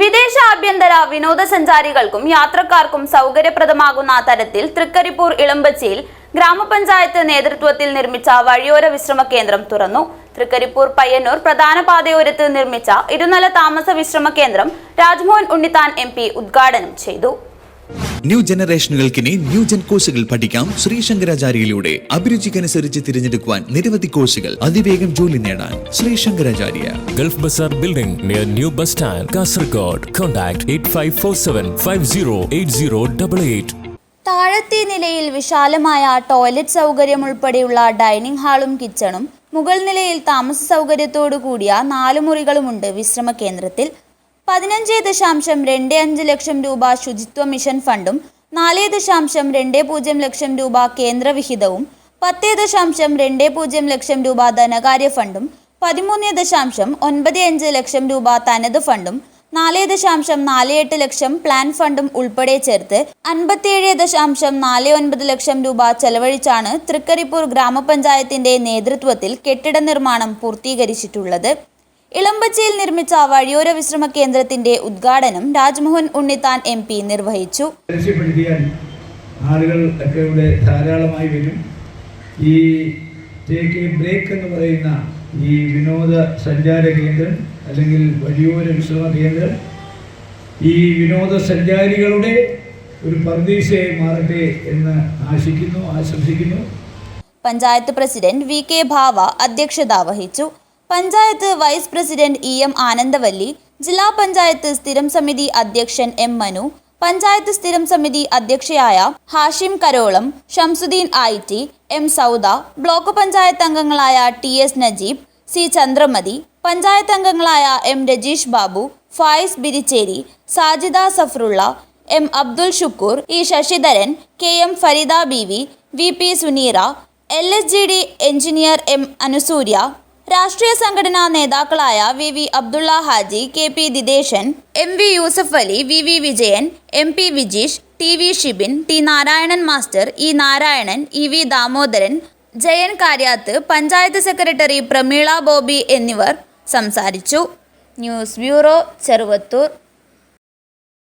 വിദേശ ആഭ്യന്തര വിനോദസഞ്ചാരികൾക്കും യാത്രക്കാർക്കും സൗകര്യപ്രദമാകുന്ന തരത്തിൽ തൃക്കരിപ്പൂർ ഇളമ്പച്ചിയിൽ ഗ്രാമപഞ്ചായത്ത് നേതൃത്വത്തിൽ നിർമ്മിച്ച വഴിയോര വിശ്രമ കേന്ദ്രം തുറന്നു. തൃക്കരിപ്പൂർ പയ്യന്നൂർ പ്രധാന പാതയോരത്ത് നിർമ്മിച്ച ഇരുനില താമസ വിശ്രമ കേന്ദ്രം രാജ്മോഹൻ ഉണ്ണിത്താൻ എം ഉദ്ഘാടനം ചെയ്തു. ന്യൂ ജനറേഷനുകൾക്കിനി ന്യൂ ജെൻ കോഴ്സുകൾ പഠിക്കാം ശ്രീശങ്കരാചാര്യയിലൂടെ അഭിരുചിക്കനുസരിച്ച് തിരഞ്ഞെടുക്കുവാൻ നിരവധി കോഴ്സുകൾ അതിവേഗം ജോലി നേടാൻ Sree Sankaracharya Gulf Bazaar Building near New Bus Stand, Kasargod. Contact 8547 508088. താഴത്തെ നിലയിൽ വിശാലമായ ടോയ്ലറ്റ് സൗകര്യം ഉൾപ്പെടെയുള്ള ഡൈനിങ് ഹാളും കിച്ചണും മുകൾ നിലയിൽ താമസ സൗകര്യത്തോടു കൂടിയ നാല് മുറികളുമുണ്ട് വിശ്രമ കേന്ദ്രത്തിൽ പതിനഞ്ച് ദശാംശം രണ്ട് അഞ്ച് ലക്ഷം രൂപ ശുചിത്വ മിഷൻ ഫണ്ടും നാല് ദശാംശം രണ്ട് പൂജ്യം ലക്ഷം രൂപ കേന്ദ്രവിഹിതവും പത്ത് ദശാംശം രണ്ട് പൂജ്യം ലക്ഷം രൂപ ധനകാര്യ ഫണ്ടും പതിമൂന്ന് ദശാംശം ഒൻപത് അഞ്ച് ലക്ഷം രൂപ തനത് ഫണ്ടും നാല് ദശാംശം നാല് എട്ട് ലക്ഷം പ്ലാൻ ഫണ്ടും ഉൾപ്പെടെ ചേർത്ത് അൻപത്തിയേഴ് ദശാംശം നാല് ഒൻപത് ലക്ഷം രൂപ ചെലവഴിച്ചാണ് തൃക്കരിപ്പൂർ ഗ്രാമപഞ്ചായത്തിന്റെ നേതൃത്വത്തിൽ കെട്ടിട നിർമ്മാണം പൂർത്തീകരിച്ചിട്ടുള്ളത്. ഇളമ്പച്ചിയിൽ നിർമ്മിച്ച വഴിയോര വിശ്രമ കേന്ദ്രത്തിന്റെ ഉദ്ഘാടനം രാജ്മോഹൻ ഉണ്ണിത്താൻ എം പി നിർവഹിച്ചു. ആളുകൾ ഒക്കെ ഇവിടെ ധാരാളമായി വരും. ഈ ടേക്ക് എ ബ്രേക്ക് എന്ന് പറയുന്ന ഈ വിനോദ സഞ്ചാര കേന്ദ്രം അല്ലെങ്കിൽ വഴിയോര വിശ്രമ കേന്ദ്രം ഈ വിനോദസഞ്ചാരികളുടെ ഒരു പർദീസയായി മാറട്ടെ എന്ന് ആശിക്കുന്നു ആശംസിക്കുന്നു. പഞ്ചായത്ത് പ്രസിഡന്റ് വി കെ ഭാവ അധ്യക്ഷത വഹിച്ചു. Panchayat vice president E M Anandavalli ജില്ലാ പഞ്ചായത്ത് സ്ഥിരം സമിതി അധ്യക്ഷൻ എം മനു പഞ്ചായത്ത് സ്ഥിരം സമിതി അധ്യക്ഷയായ Hashim Karolam Shamsuddin I M Sauda block panchayat അംഗങ്ങളായ T S Najeeb C Chandramathi panchayat അംഗങ്ങളായ M Rajeesh Babu Fayis Biricheri Sajida Safarulla M Abdul Shukoor E Sasidharan K M Fareeda B V P Suneera L S G D engineer M Anusurya രാഷ്ട്രീയ സംഘടനാ നേതാക്കളായ V V Abdulla Haji K P Dinesan M V Yusuf Ali V V Vijayan M P Vijeesh T V Shibin T Narayanan master E Narayanan E V Damodaran Jayan Karyath panchayat secretary Pramila Bobby എന്നിവർ സംസാരിച്ചു. News bureau Cheruvathur.